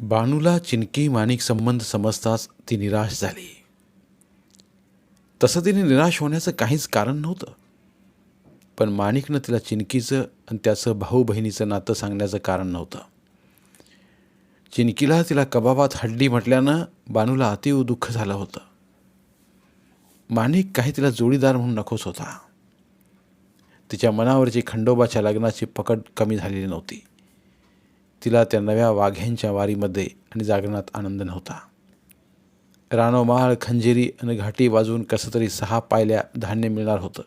बानूला चिनकी माणिक संबंध समजताच ती निराश झाली. तसं तिने निराश होण्याचं काहीच कारण नव्हतं. पण माणिकनं तिला चिनकीचं आणि त्याचं भाऊ बहिणीचं नातं सांगण्याचं कारण नव्हतं. चिनकीला तिला कबाबात हड्डी म्हटल्यानं बानूला अतिव दुःख झालं होतं. माणिक काही तिला जोडीदार म्हणून नकोस होता. तिच्या मनावरची खंडोबाच्या लग्नाची पकड कमी झालेली नव्हती. तिला त्या नव्या वाघ्यांच्या वारीमध्ये आणि जागरणात आनंद नव्हता रानोमाळ खंजिरी आणि घाटी वाजवून कसं तरी सहा पायल्या धान्य मिळणार होतं.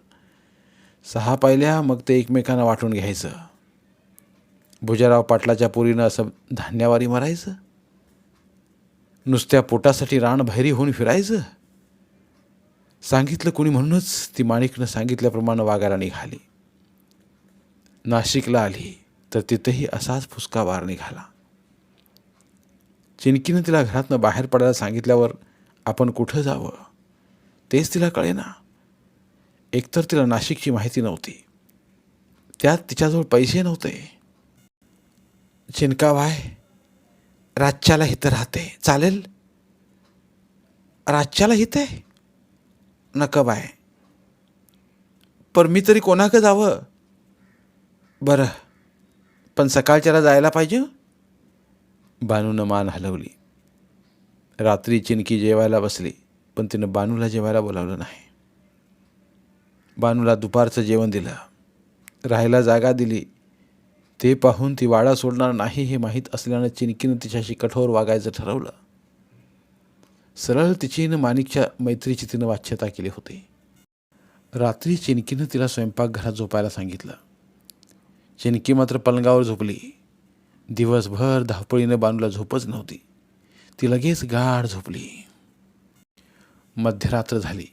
सहा पायल्या मग ते एकमेकांना वाटून घ्यायचं. भुजाराव पाटलाच्या पुरीनं असं धान्यावारी मारायचं? नुसत्या पोटासाठी रान होऊन फिरायचं? सांगितलं कोणी म्हणूनच ती माणिकनं सांगितल्याप्रमाणे वागायला निघाली. नाशिकला आली. तर तिथंही असाच फुसका वार निघाला. चिनकीनं तिला घरातनं बाहेर पडायला सांगितल्यावर आपण कुठं जावं? तेच तिला कळेना. एकतर तिला नाशिकची माहिती नव्हती. त्यात तिच्याजवळ पैसे नव्हते. चिनकाबाय राजच्याला इथं राहते. चालेल? रातच्याला हिते नका बाय. पर मी तरी कोणाकं जावं? बरं. पण सकाळच्याला जायला पाहिजे? बानूनं मान हलवली. रात्री चिनकी जेवायला बसली पण तिनं बानूला जेवायला बोलावलं नाही. बानूला दुपारचं जेवण दिलं. राहायला जागा दिली. ते पाहून ती वाडा सोडणार नाही हे माहीत असल्यानं चिनकीनं तिच्याशी कठोर वागायचं ठरवलं. सरळ तिचीनं माणिकच्या मैत्रीची तिनं वाच्यता केली होती. रात्री चिनकीनं तिला स्वयंपाकघरात झोपायला सांगितलं. चिनकी मात्र पलंगावर झोपली. दिवसभर धावपळीनं बानूला झोपच नव्हती. ती लगेच गाढ झोपली. मध्यरात्र झाली.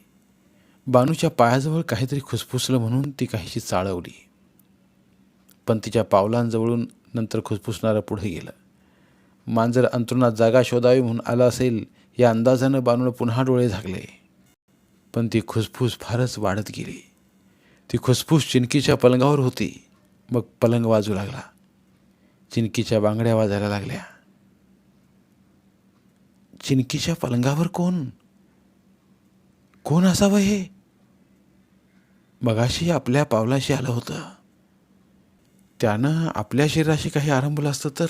बानूच्या पायाजवळ काहीतरी खुसफुसलं म्हणून ती काहीशी चाळवली. पण तिच्या पावलांजवळून नंतर खुसफुसणारं पुढे गेलं. मांजर अंतरुणात जागा शोधावी म्हणून आलं असेल या अंदाजानं बानूनं पुन्हा डोळे झाकले. पण ती खुसफुस फारच वाढत गेली. ती खुसफुस चिनकीच्या पलंगावर होती. मग पलंग वाजू लागला. चिनकीच्या बांगड्या वाजायला लागल्या. चिनकीच्या पलंगावर कोण? कोण असावं हे? मगाशी आपल्या पावलाशी आलं होतं. त्यानं आपल्या शरीराशी काही आरंभलं असतं तर?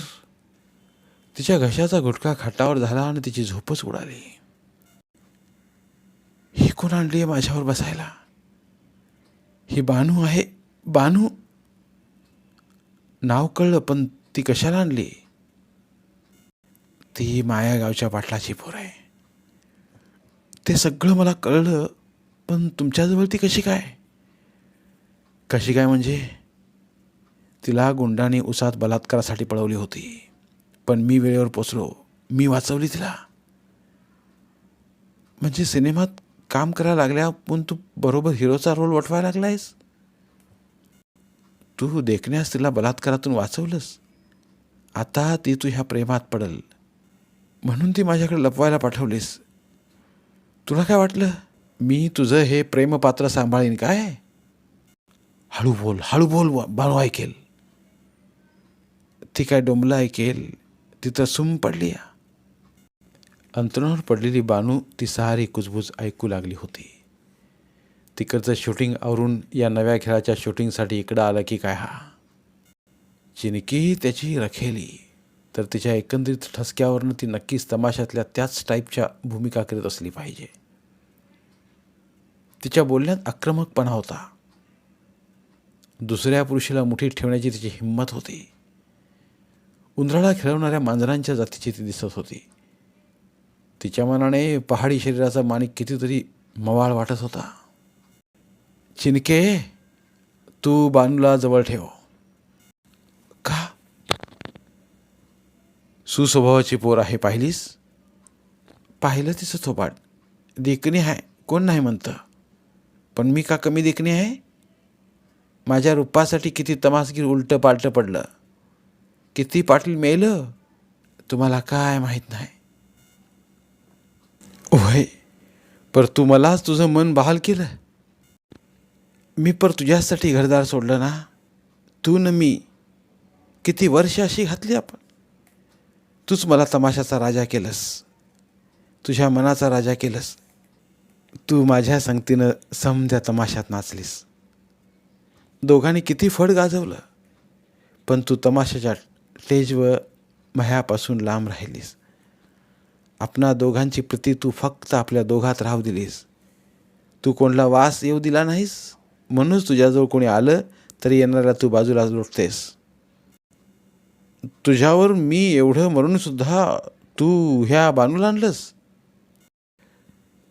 तिच्या घशाचा गुटखा खाटावर झाला आणि तिची झोपच उडाली. ही कोण आणली आहे माझ्यावर बसायला? ही बानू आहे बानू नाव कळलं पण ती कशाला आणली? ती माया गावच्या पाटलाची पोर आहे. ते सगळं मला कळलं पण तुमच्याजवळ ती कशी काय? कशी काय म्हणजे? तिला गुंडाने उसात बलात्कारासाठी पळवली होती पण मी वेळेवर पोचलो. मी वाचवली तिला. म्हणजे सिनेमात काम करायला लागल्या पण तू बरोबर हिरोचा रोल वठवायला लागलायस? तू देखण्यास तिला बलात्कारातून वाचवलंस? आता ती तू ह्या प्रेमात पडल. म्हणून ती माझ्याकडे लपवायला पाठवलीस. तुला काय वाटलं? मी तुझं हे प्रेमपात्र सांभाळीन काय? हळू बोल हळू बोल बाळू ऐकेल ती काय डोंबला ऐकेल तिथं सुम पडली अंतरावर पडलेली बानू ती सारी कुजबूज ऐकू लागली होती. तिकडचं शूटिंग आवरून या नव्या खेळाच्या शूटिंगसाठी इकडं आलं की काय? हा चिनकी त्याची रखेली. तर तिच्या एकंदरीत ठसक्यावरनं ती नक्कीच तमाशातल्या त्याच टाईपच्या भूमिका करीत असली पाहिजे. तिच्या बोलण्यात आक्रमकपणा होता. दुसऱ्या पुरुषाला मुठीत ठेवण्याची तिची हिंमत होती. उंदराला खेळवणाऱ्या मांजरांच्या जातीची ती दिसत होती. तिच्या मनाने पहाडी शरीराचा माणिक कितीतरी मवाळ वाटत होता. चिनके तू बानूला जवळ ठेव. का? सुस्वभावाची पोर आहे पाहिलीस? पाहिलं तिचं थोपाट देखणी आहे कोण नाही म्हणतं. पण मी का कमी देखणी आहे? माझ्या रूपासाठी किती तमासगीर उलटं पालटं पडलं. किती पाटील मेलं? तुम्हाला काय माहीत नाही. ओय पर तू मलाच तुझं मन बहाल केलं. मी पर तुझ्यासाठी घरदार सोडलं ना तू न मी किती वर्ष अशी घातली आपण? तूच मला तमाशाचा राजा केलंस. तुझ्या मनाचा राजा केलंस. तू माझ्या संगतीनं समध्या तमाशात नाचलीस. दोघांनी किती फड गाजवलं पण तू तमाशाच्या स्टेजवर मह्यापासून लांब राहिलीस. आपणा दोघांची प्रती तू फक्त आपल्या दोघात राहू दिलीस. तू कोणला वास येऊ दिला नाहीस? म्हणूनच तुझ्याजवळ कोणी आलं तरी येणाऱ्या तू बाजूला लोटतेस. तुझ्यावर मी एवढं म्हणूनसुद्धा तू ह्या बानूला आणलंस.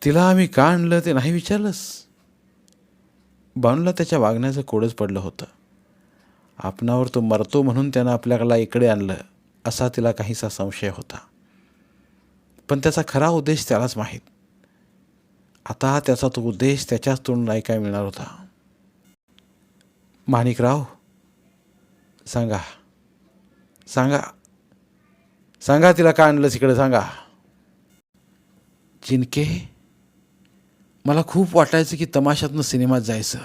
तिला आम्ही का आणलं ते नाही विचारलंस. बानूला त्याच्या वागण्याचं कोडच पडलं होतं. आपणावर तो मरतो म्हणून त्यानं आपल्याला इकडे आणलं असा तिला काहीसा संशय होता. पण त्याचा खरा उद्देश त्यालाच माहीत. आता त्याचा तो उद्देश त्याच्याच तोंडून ऐकाय मिळणार होता. माणिकराव सांगा. सांगा. सांगा तिला का आणलं तिकडं सांगा. जिनके मला खूप वाटायचं की तमाशातनं सिनेमात जायचं.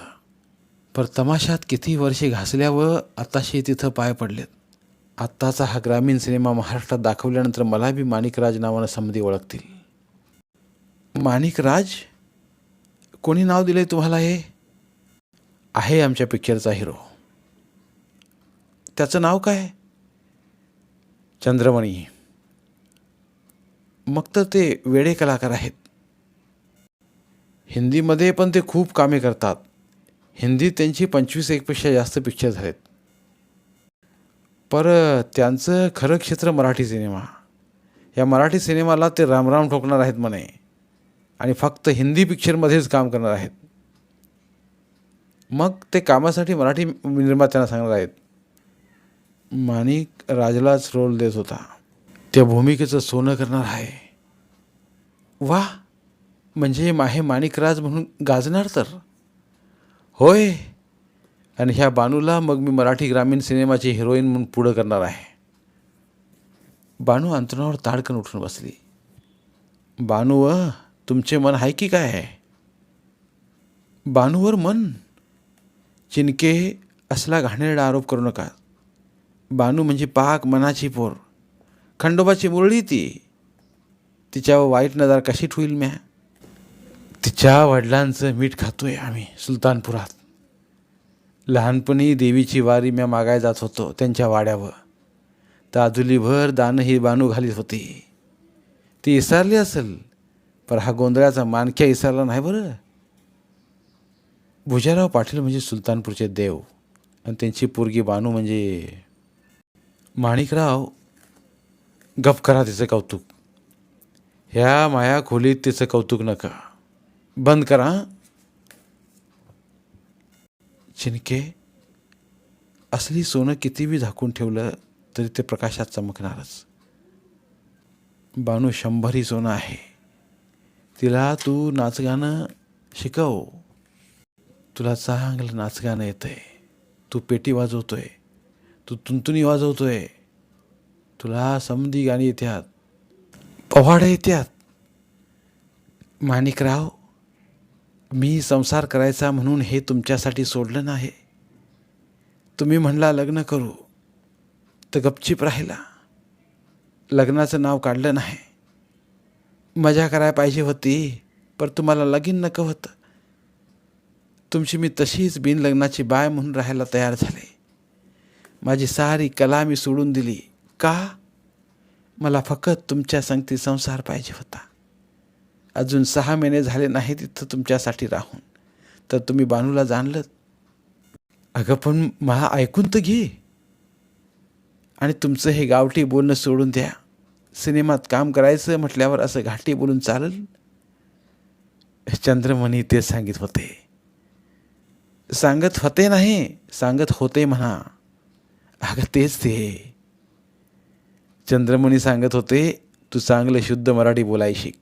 पर तमाशात किती वर्षे घासल्यावर आताशी तिथं पाय पडलेत. आत्ताचा हा ग्रामीण सिनेमा महाराष्ट्रात दाखवल्यानंतर मला बी माणिकराज नावानं समधी ओळखतील. माणिकराज कोणी नाव दिलं आहे तुम्हाला हे? आहे आमच्या पिक्चरचा हिरो. त्याचं नाव काय? चंद्रमणी. मग तर ते वेडे कलाकार आहेत. हिंदीमध्ये पण ते खूप कामे करतात. हिंदीत त्यांची पंचवीस एकपेक्षा जास्त पिक्चर झालेत. पर त्यांचं खरं क्षेत्र मराठी सिनेमा. या मराठी सिनेमाला ते रामराम ठोकणार आहेत म्हणे. आणि फक्त हिंदी पिक्चरमध्येच काम करणार आहेत. मग ते कामासाठी मराठी निर्मात्यांना सांगणार आहेत माणिक राजलाच रोल देत होता. त्या भूमिकेचं सोनं करणार आहे. वा म्हणजे माहे माणिकराज म्हणून गाजणार तर? होय आणि ह्या बानूला मग मी मराठी ग्रामीण सिनेमाची हिरोईन म्हणून पुढं करणार आहे. बानू अंतरावर ताडकन उठून बसली. बानू अ, तुमचे मन आहे की काय? आहे बानूवर मन? चिनके असला घाणेरडा आरोप करू नका. बानू म्हणजे पाक मनाची पोर. खंडोबाची मुरळी ती. तिच्यावर वाईट नजर कशी ठुईल म्या? तिच्या वडिलांचं मीठ खातोय आम्ही सुलतानपुरात. लहानपणी देवीची वारी म्या मागाय जात होतो त्यांच्या वाड्यावर. ताजुलीभर दानं ही बानू घालीत होती. ती इसारली असेल पर हा गोंधळाचा मानख्या इसारला नाही बरं? भुजाराव पाटील म्हणजे सुलतानपूरचे देव आणि त्यांची पोरगी बानू म्हणजे माणिकराव गप करा तिचं कौतुक. ह्या माया खोलीत तिचं कौतुक नका. बंद करा. चिनके असली सोनं किती बी झाकून ठेवलं तरी ते प्रकाशात चमकणारच. बानू शंभरी सोनं आहे. तिला तू नाचगाणं शिकव. तुला चांगलं नाचगाणं आहे तू पेटी वाजवतो आहे तू तुंतुनी आहे तुला समधी गाणी येत्यात. पवाडं येत्यात. माणिकराव मी संसार करायचा म्हणून हे तुमच्यासाठी सोडलं नाही. तुम्ही म्हणला लग्न करू. तर गपचीप राहिला. लग्नाचं नाव काढलं नाही. मजा करायला पाहिजे होती पर तुम्हाला लगीन नको होतं. तुमची मी तशीच बिन लग्नाची बाय म्हणून राहायला तयार झाले. माझी सारी कला मी सोडून दिली. का? मला फक्त तुमच्या संगती संसार पाहिजे होता. अजून सहा महिने झाले नाही तिथं तुमच्यासाठी राहून. तर तुम्ही बानूला जाणलं अगं पण मला ऐकून तर घे. आणि तुमचं हे गावठी बोलणं सोडून द्या. सिनेमात काम करायचं म्हटल्यावर असं घाटी बोलून चालेल? चंद्रमणी ते सांगित होते. सांगत होते नाही सांगत होते म्हणा. अगं तेच ते. चंद्रमुनी सांगत होते तू चांगलं शुद्ध मराठी बोलाय शिक.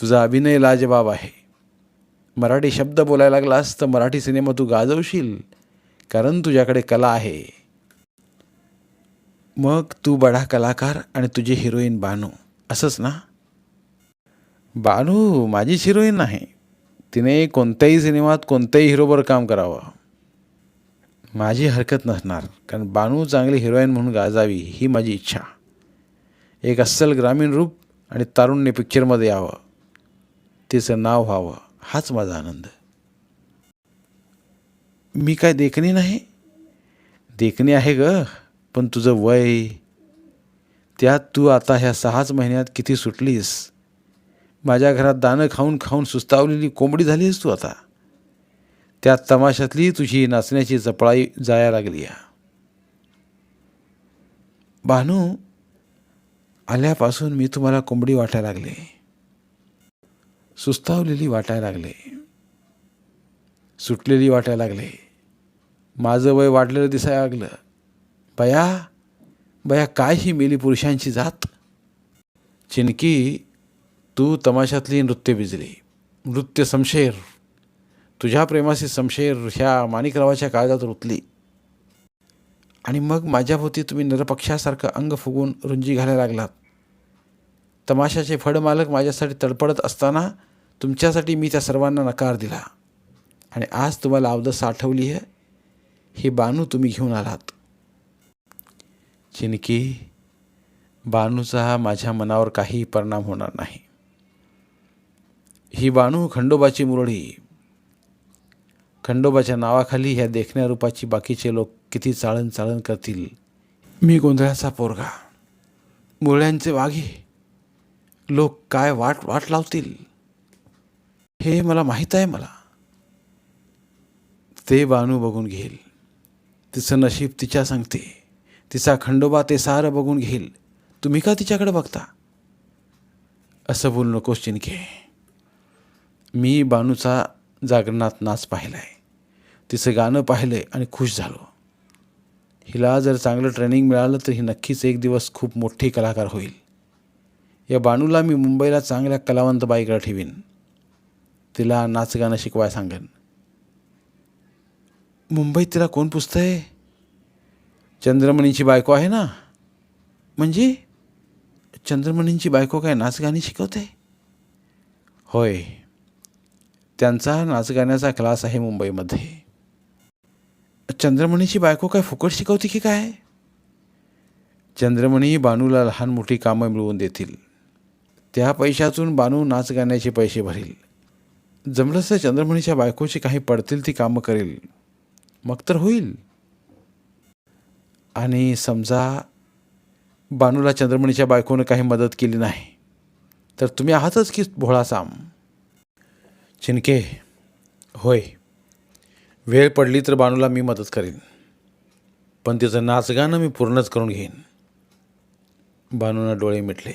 तुझा अभिनय लाजबाब आहे. मराठी शब्द बोलायला लागलास तर मराठी सिनेमा तू गाजवशील कारण तुझ्याकडे कला आहे. मग तू बडा कलाकार आणि तुझी हिरोईन बानू असंच ना? बानू माझीच हिरोईन नाही. तिने कोणत्याही सिनेमात कोणत्याही हिरोबर काम करावं. माझी हरकत नसणार. कारण बानू चांगली हिरोईन म्हणून गाजावी ही माझी इच्छा. एक अस्सल ग्रामीण रूप आणि तारुण्य पिक्चरमध्ये यावं. तिचं नाव व्हावं हाच माझा आनंद. मी काय देखणी नाही? देखणी आहे ग पण तुझं वय. त्यात तू आता ह्या सहाच महिन्यात किती सुटलीस? माझ्या घरात दाणं खाऊन खाऊन सुस्तावलेली कोंबडी झालीस तू आता. त्यात तमाशातली तुझी नाचण्याची जपळाई जाया लागली आहे भानू आल्यापासून मी तुम्हाला कोंबडी वाटायला लागले. सुस्तावलेली वाटायला लागले. सुटलेली वाटायला लागले. माझं वय वाढलेलं दिसायला लागलं. बया बया काय ही मेली पुरुषांची जात? चिनकी तू तमाशातली नृत्य बिजली नृत्य समशेर तुझ्या प्रेमाशी समशेर ह्या माणिकरावाच्या काळजात रुतली. आणि मग माझ्याभोवती तुम्ही नरपक्षासारखं अंग फुगून रुंजी घालायला लागलात. तमाशाचे फडमालक माझ्यासाठी तडपडत असताना तुमच्यासाठी मी त्या सर्वांना नकार दिला. आणि आज तुम्हाला अवदत साठवली आहे ही बानू तुम्ही घेऊन आलात. चिनकी बानूचा माझ्या मनावर काही परिणाम होणार नाही. ही बाणू खंडोबाची मुरळी. खंडोबाच्या नावाखाली ह्या देखण्या रूपाची बाकीचे लोक किती चाळण चाळण करतील. मी गोंधळाचा पोरगा. मुरळ्यांचे वाघे. लोक काय वाट वाट लावतील? हे मला माहीत आहे मला. ते बाणू बघून घेईल. तिचं नशीब तिच्या सांगते. तिचा खंडोबा ते सारं बघून घेईल. तुम्ही का तिच्याकडे बघता? असं बोलू नकोस चिनके. मी बानूचा जागरणात नाच पाहिला आहे तिचं गाणं पाहिलं आहे आणि खुश झालो. हिला जर चांगलं ट्रेनिंग मिळालं तर ही नक्कीच एक दिवस खूप मोठी कलाकार होईल. या बानूला मी मुंबईला चांगल्या कलावंत बाईकडे ठेवीन. तिला नाच गाणं शिकवाय सांगेन. मुंबईत तिला कोण पुसतंय? चंद्रमणीची बायको आहे ना? म्हणजे? चंद्रमणींची बायको काय नाच गाणी शिकवते? होय. त्यांचा नाच गाण्याचा क्लास आहे मुंबईमध्ये. चंद्रमणीची बायको काय फुकट शिकवते की काय? चंद्रमणी बानूला लहान मोठी कामं मिळवून देतील. त्या पैशातून बानू नाच गाण्याचे पैसे भरेल. जमलंच तर चंद्रमणीच्या बायकोची काही पडतील ती कामं करेल. मग तर होईल. आणि समजा बानूला चंद्रमणीच्या बायकोनं काही मदत केली नाही तर तुम्ही आहातच की भोळासाम? चिनके होय. वेळ पडली तर बानूला मी मदत करीन. पण तिचं नाचगाणं मी पूर्णच करून घेईन. बानूनं डोळे मिटले.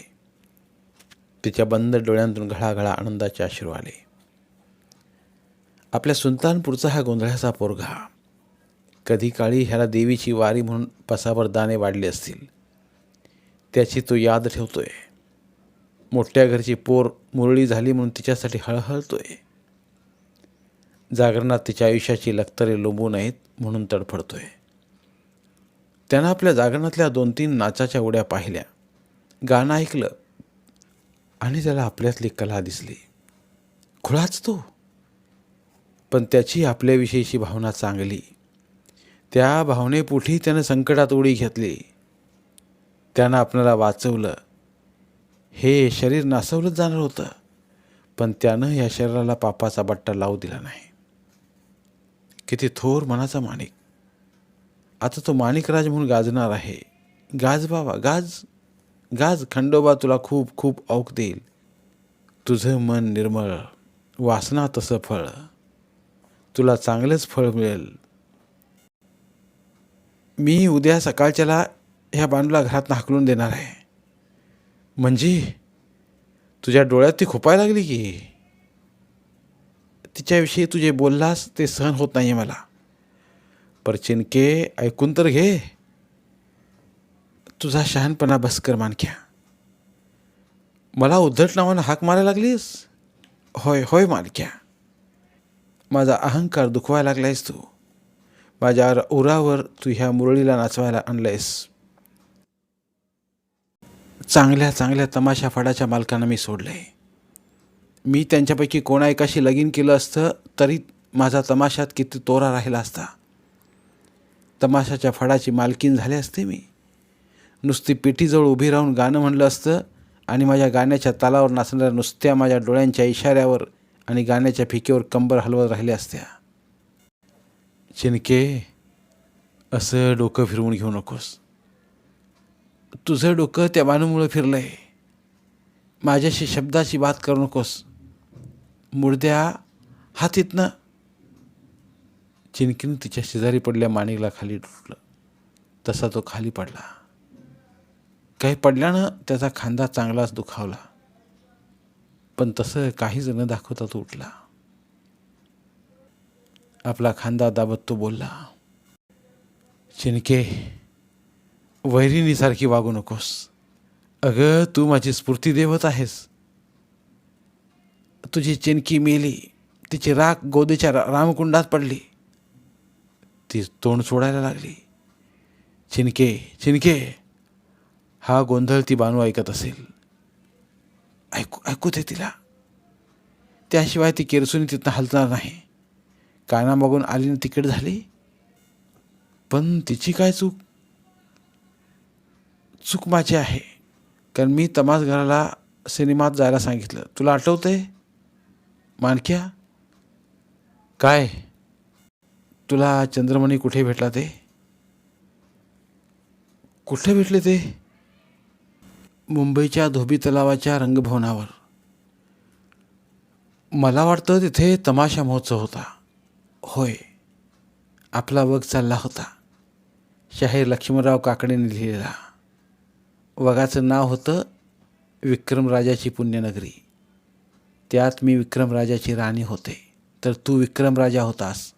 तिच्या बंद डोळ्यांतून घळाघळा आनंदाचे अश्रू आले. आपल्या सुलतानपूरचा हा गोंधळाचा पोरगा. कधी काळी ह्याला देवीची वारी म्हणून पसाभर दाणे वाढले असतील. त्याची तो याद ठेवतोय. मोठ्या घरची पोर मुरळी झाली म्हणून तिच्यासाठी हळहळतोय. जागरणात तिच्या आयुष्याची लक्तरे लोंबू नयेत म्हणून तडफडतोय. त्यानं आपल्या जागरणातल्या दोन तीन नाचाच्या उड्या पाहिल्या. गाणं ऐकलं आणि त्याला आपल्यातली कला दिसली. खुळाच तो. पण त्याची आपल्याविषयीची भावना चांगली. त्या भावनेपोटी त्यानं संकटात उडी घेतली. त्यानं आपल्याला वाचवलं. हे शरीर नासवलंच जाणार होतं. पण त्यानं या शरीराला पापाचा बट्टा लावू दिला नाही. किती थोर मनाचा माणिक. आता तो माणिकराज म्हणून गाजणार आहे. गाज बाबा गाज गाज खंडोबा तुला खूप खूप औक देईल. तुझं मन निर्मळ वासना तसं फळ. तुला चांगलंच फळ मिळेल. मी उद्या सकाळच्याला ह्या बांडूला घरात हाकलून देणार आहे. म्हणजे? तुझ्या डोळ्यात ती खुपायला लागली की? तिच्याविषयी तुझे बोललास ते सहन होत नाही मला. पर चिनके ऐकून तर घे. तुझा शहाणपणा बसकर मानख्या मला उद्धट नावानं हाक मारायला लागलीस? होय होय मानख्या माझा अहंकार दुखवायला लागलायस तू. माझ्या उरावर तू ह्या मुरळीला नाचवायला आणलंयस. चांगल्या चांगल्या तमाशा फडाच्या मालकानं मी सोडलंय. मी त्यांच्यापैकी कोणा एकाशी लगीन केलं असतं तरी माझा तमाशात किती तोरा राहिला असता. तमाशाच्या फडाची मालकीन झाले असते मी. नुसती पेटीजवळ उभी राहून गाणं म्हणलं असतं आणि माझ्या गाण्याच्या तालावर नाचणाऱ्या नुसत्या माझ्या डोळ्यांच्या इशाऱ्यावर आणि गाण्याच्या फिकेवर कंबर हलवत राहिल्या असत्या. चिनके असं डोकं फिरवून घेऊ नकोस. तुझं डोकं त्या मानमुळं फिरलं आहे माझ्याशी शब्दाची बात करू नकोस. मुर्द्या हातीतनं चिनकीनं तिच्या शेजारी पडल्या माणिकला खाली डुटलं तसा तो खाली पडला. काही पडल्यानं त्याचा खांदा चांगलाच दुखावला. पण तसं काहीच न दाखवता तो उठला. आपला खांदा दाबत तो बोलला चिनके वैरिणीसारखी वागू नकोस. अगं तू माझी स्फूर्ती देवत आहेस. तुझी चेनकी मेली तिची राख गोदीच्या रा- रामकुंडात पडली. ती तोंड सोडायला लागली. चिनके चिनके हा गोंधळ ती बानू ऐकत असेल. ऐकू ऐकू दे तिला. त्याशिवाय ती केरसुनी तिथनं हलणार नाही. कानामागून आलीनं तिकीट झाली. पण तिची काय चूक? चूक माझी आहे. कारण मी तमास घराला सिनेमात जायला सांगितलं. तुला आठवतं आहे मानक्या काय? तुला चंद्रमणी कुठे भेटला ते? कुठे भेटले ते? मुंबईच्या धोबी तलावाच्या रंगभवनावर. मला वाटतं तिथे तमाशा महोत्सव होता. होय. आपला वग चालला होता. शाहीर लक्ष्मणराव काकडेने लिहिलेला. वगाचं नाव होतं विक्रमराजाची पुण्यनगरी. त्यात मी विक्रमराजाची राणी होते. तर तू विक्रमराजा होतास.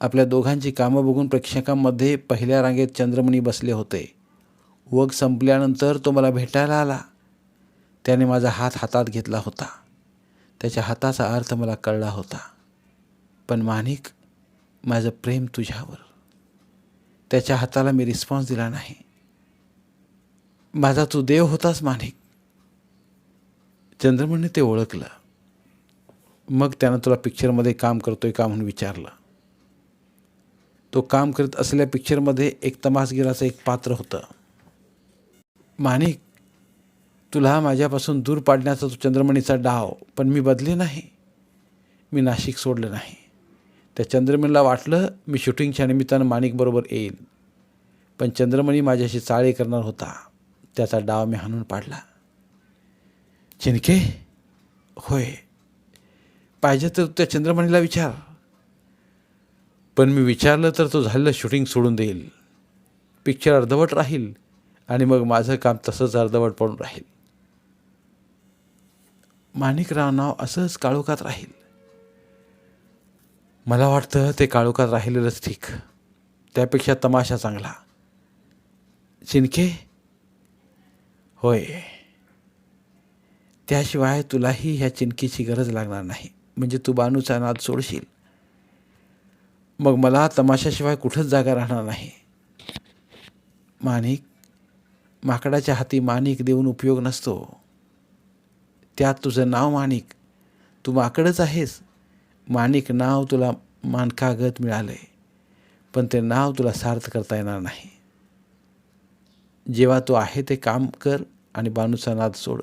आपल्या दोघांची कामं बघून प्रेक्षकांमध्ये पहिल्या रांगेत चंद्रमणी बसले होते. वग संपल्यानंतर तो मला भेटायला आला. त्याने माझा हात हातात घेतला होता. त्याच्या हाताचा अर्थ मला कळला होता. पण माणिक माझं प्रेम तुझ्यावर. त्याच्या हाताला मी रिस्पॉन्स दिला नाही. माझा तू देव होतास माणिक. चंद्रमणने ते ओळखलं. मग त्यानं तुला पिक्चरमध्ये काम करतो आहे का म्हणून विचारलं. तो काम करत असलेल्या पिक्चरमध्ये एक तमासगिराचं एक पात्र होतं. माणिक तुला माझ्यापासून दूर पाडण्याचा तो चंद्रमणीचा डाव पण मी बदले नाही. मी नाशिक सोडलं नाही. त्या चंद्रमणीला वाटलं मी शूटिंगच्या निमित्तानं माणिकबरोबर येईल. पण चंद्रमणी माझ्याशी चाळे करणार होता. त्याचा डाव मी हाणून पाडला. चिनके होय. पाहिजे तर त्या चंद्रमणीला विचार. पण मी विचारलं तर तो झालेलं शूटिंग सोडून देईल. पिक्चर अर्धवट राहील आणि मग माझं काम तसंच अर्धवट पडून राहील. माणिकराव नाव असंच काळोखात राहील. मला वाटतं ते काळोखात राहिलेलंच ठीक. त्यापेक्षा तमाशा चांगला. चिनके होय. त्याशिवाय तुलाही ह्या चिनकीची गरज लागणार नाही. म्हणजे तू बानूचा नाद सोडशील. मग मला तमाशाशिवाय कुठंच जागा राहणार नाही. माणिक माकडाच्या हाती माणिक देऊन उपयोग नसतो. त्यात तुझं नाव माणिक. तू माकडच आहेस. माणिक नाव तुला मानकागत मिळालं. आहे पण ते नाव तुला सार्थ करता येणार नाही. जेव्हा तू आहे ते काम कर आणि बानूचा नाद सोड.